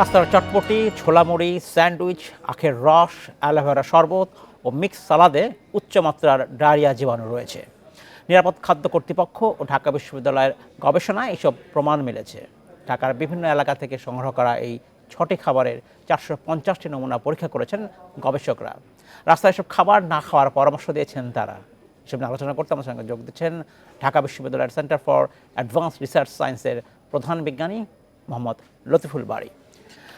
রাস্তার চটপটি, ছোলামুড়ি, স্যান্ডউইচ, আখের রস, অ্যালোভেরা শরবত ও মিক্স সালাদে উচ্চমাত্রার ডায়রিয়া জীবাণু রয়েছে। নিরাপদ খাদ্য কর্তৃপক্ষ ও ঢাকা বিশ্ববিদ্যালয়ের গবেষণায় এইসব প্রমাণ মিলেছে। ঢাকার বিভিন্ন এলাকা থেকে সংগ্রহ করা এই ছটি খাবারের চারশো পঞ্চাশটি নমুনা পরীক্ষা করেছেন গবেষকরা। রাস্তায় এসব খাবার না খাওয়ার পরামর্শ দিয়েছেন তারা। এসব নিয়ে আলোচনা করতে আমার সঙ্গে যোগ দিচ্ছেন ঢাকা বিশ্ববিদ্যালয়ের সেন্টার ফর অ্যাডভান্স রিসার্চ সায়েন্সের প্রধান বিজ্ঞানী মোহাম্মদ লতিফুল বাড়ি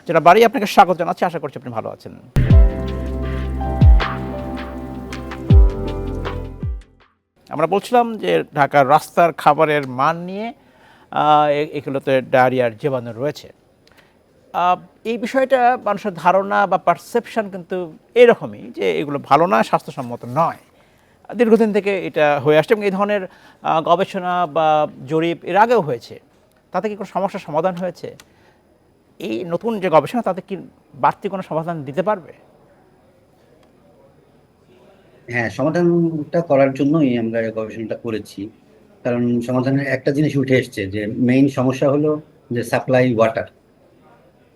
যেটা বাড়ি আপনাকে স্বাগত জানাচ্ছি, আশা করছি আপনি ভালো আছেন। আমরা বলছিলাম যে ঢাকার রাস্তার খাবারের মান নিয়ে এগুলোতে ডায়রিয়ার জীবাণু রয়েছে। এই বিষয়টা মানুষের ধারণা বা পারসেপশন কিন্তু এরকমই যে এগুলো ভালো না, স্বাস্থ্যসম্মত নয়। দীর্ঘদিন থেকে এটা হয়ে আসছে এবং এই ধরনের গবেষণা বা জরিপ এর আগেও হয়েছে। তাতে কি কোনো সমস্যার সমাধান হয়েছে? এই নতুন যে গবেষণা তাতে কি বাড়তি কোনো সমাধান দিতে পারবে? হ্যাঁ সমাধানটা করার জন্যই আমরা গবেষণাটা করেছি। কারণ সমাধানের একটা জিনিস উঠে এসছে যে মেইন সমস্যা হলো যে সাপ্লাই ওয়াটার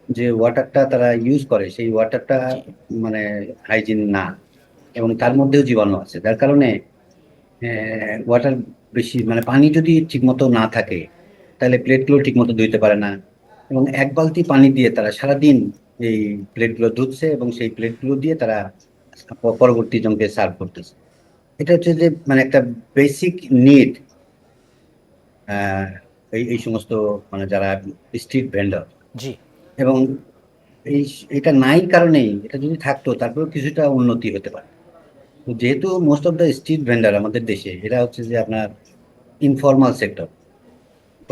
যে ওয়াটারটা তারা ইউজ করে সেই ওয়াটারটা মানে হাইজিন না এবং তার মধ্যেও জীবাণু আছে। যার কারণে ওয়াটার বেশি মানে পানি যদি ঠিকমতো না থাকে তাহলে প্লেটগুলো ঠিকমতো ধুইতে পারে না। এবং এক বালতি পানি দিয়ে তারা সারাদিন এই প্লেটগুলো ধুচ্ছে এবং সেই প্লেটগুলো দিয়ে তারা পরবর্তী জনকে সার্ভ করতেছে। এটা হচ্ছে যে মানে একটা বেসিক নিড এই এই সমস্ত মানে যারা স্ট্রিট ভেন্ডার জি। এবং এই এটা নাই কারণেই এটা যদি থাকতো তারপরেও কিছুটা উন্নতি হতে পারে। যেহেতু most of the street vendor আমাদের দেশে এরা হচ্ছে যে আপনার ইনফর্মাল সেক্টর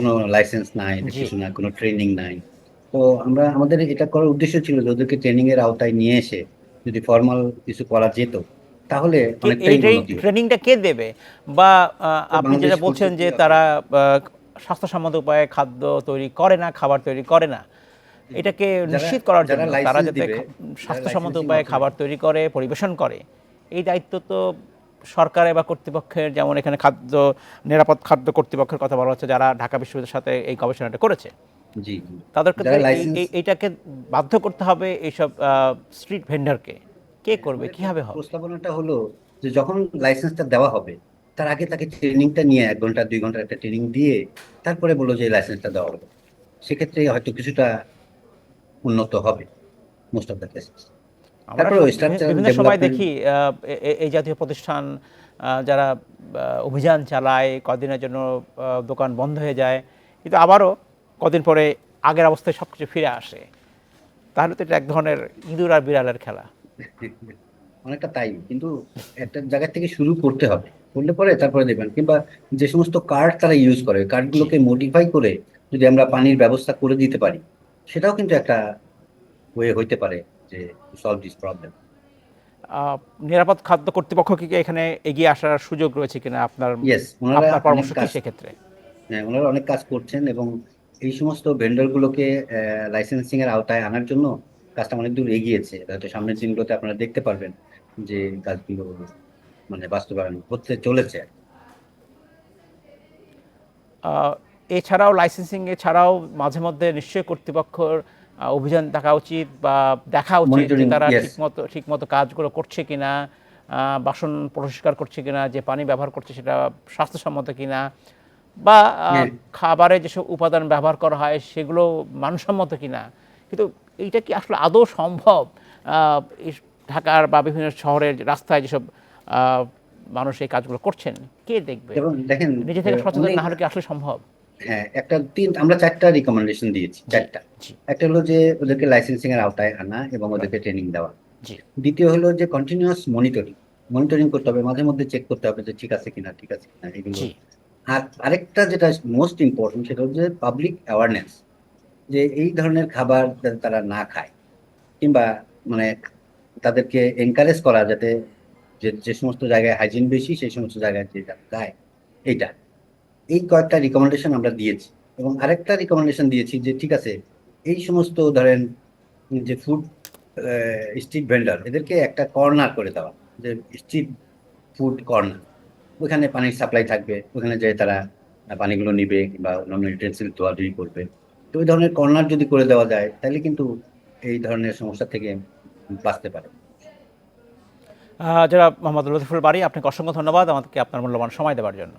কোনো লাইসেন্স নাই কিছু না কোনো ট্রেনিং নাই। তো আমরা আমাদের এটা করার উদ্দেশ্য ছিল যে ওদেরকে ট্রেনিং এর আওতায় নিয়ে এসে যদি ফর্মাল কিছু করা যেত তাহলে। ট্রেনিংটা কে দেবে? বা আপনি যেটা বলছেন যে তারা স্বাস্থ্যসম্মত উপায়ে খাদ্য তৈরি করে না খাবার তৈরি করে না এটাকে নিশ্চিত করার জন্য তারা যাতে স্বাস্থ্যসম্মত উপায়ে খাবার তৈরি করে পরিবেশন করে। এই দায়িত্ব তো সরকারের বা কর্তৃপক্ষের যেমন এখানে খাদ্য নিরাপদ খাদ্য কর্তৃপক্ষের কথা বলা হচ্ছে যারা ঢাকা বিশ্ববিদ্যালয়ের সাথে এই গবেষণাটা করেছে। তাদেরকে এইটাকে বাধ্য করতে হবে এইসব স্ট্রিট ভেন্ডারকে কে করবে কীভাবে হবে? প্রস্তাবনাটা হলো যে যখন লাইসেন্সটা দেওয়া হবে তার আগে তাকে ট্রেনিংটা নিয়ে এক ঘণ্টা দুই ঘণ্টার একটা ট্রেনিং দিয়ে তারপরে বলল যে লাইসেন্সটা দেওয়া হবে। সেক্ষেত্রে হয়তো কিছুটা উন্নত হবে মোস্ট অফ দ্য কেসেস বিভিন্ন সময় দেখি এই জাতীয় প্রতিষ্ঠান যারা অভিযান চালায় কদিনের জন্য দোকান বন্ধ হয়ে যায় কিন্তু আবারও কদিন পরে আগের অবস্থায় সব কিছু ফিরে আসে। তাহলে তো এটা এক ধরনের ইঁদুর আর বিড়ালের খেলা। অনেকটা তাই কিন্তু একটা জায়গা থেকে শুরু করতে হবে। করলে পরে তারপরে দেখবেন কিংবা যে সমস্ত কার্ড তারা ইউজ করে কার্ডগুলোকে মডিফাই করে যদি আমরা পানির ব্যবস্থা করে দিতে পারি সেটাও কিন্তু একটা ওয়ে হইতে পারে। যে সলভ দিস প্রবলেম নিরাপদ খাদ্য কর্তৃপক্ষ কি এখানে এগিয়ে আসার সুযোগ রয়েছে কিনা আপনার আপনার পরামর্শ কি সেক্ষেত্রে হ্যাঁ ওনারা অনেক কাজ করছেন এবং এই সমস্ত ভেন্ডরগুলোকে লাইসেন্সিং এর আওতায় আনার জন্য কাজটা অনেক দূর এগিয়েছে। হয়তো সামনের দিনগুলোতে আপনারা দেখতে পারবেন যে কাজগুলো মানে বাস্তবায়ন হতে চলেছে। এছাড়াও লাইসেন্সিং এছাড়াও মাঝে মধ্যে নিশ্চয়ই কর্তৃপক্ষের আহ, অভিযান থাকা উচিত বা দেখা উচিত যে তারা ঠিকমতো ঠিকমতো কাজগুলো করছে কিনা বাসন পরিষ্কার করছে কিনা যে পানি ব্যবহার করছে সেটা স্বাস্থ্যসম্মত কিনা বা। খাবারে যেসব উপাদান ব্যবহার করা হয় সেগুলো মানসম্মত কিনা। কিন্তু এইটা কি আসলে আদৌ সম্ভব? ঢাকার বা বিভিন্ন শহরের রাস্তায় যেসব মানুষ এই কাজগুলো করছেন কে দেখবে? নিজে থেকে সচেতন না হলে কি আসলে সম্ভব? হ্যাঁ একটা তিন আমরা চারটা রিকমেন্ডেশন দিয়েছি চারটা। একটা হলো যে ওদেরকে লাইসেন্সিং এর আওতায় আনা এবং ওদেরকে ট্রেনিং দেওয়া। দ্বিতীয় হলো যে কন্টিনিউয়াস মনিটরিং মনিটরিং করতে হবে মাঝে মধ্যে চেক করতে হবে যে ঠিক আছে কিনা ঠিক আছে কিনা এগুলো। আর আরেকটা যেটা মোস্ট ইম্পর্টেন্ট সেটা হচ্ছে পাবলিক অ্যাওয়ারনেস যে এই ধরনের খাবার যাতে তারা না খায় কিংবা মানে তাদেরকে এনকারেজ করা যাতে যে যে সমস্ত জায়গায় হাইজিন বেশি সেই সমস্ত জায়গায় যে যারা খায় এইটা। এই কয়েকটা রিকমেন্ডেশন আমরা দিয়েছি এবং আরেকটা রিকমেন্ডেশন দিয়েছি যে ঠিক আছে, এই সমস্ত ধরেন যে ফুড স্ট্রিট ভেন্ডার এদেরকে একটা কর্নার করে দেওয়া, যে স্ট্রিট ফুড কর্নার ওখানে পানির সাপ্লাই থাকবে, ওখানে যে তারা পানিগুলো নিবে বা অন্যান্য ইউটেন্সিল ধোয়াধুয়ি করবে। তো ওই ধরনের কর্নার যদি করে দেওয়া যায়, তাহলে কিন্তু এই ধরনের সমস্যা থেকে বাঁচতে পারে। যারা মোহাম্মদ লতিফুল বাড়ি আপনাকে অসংখ্য ধন্যবাদ আমাদেরকে আপনার মূল্যবান সময় দেওয়ার জন্য।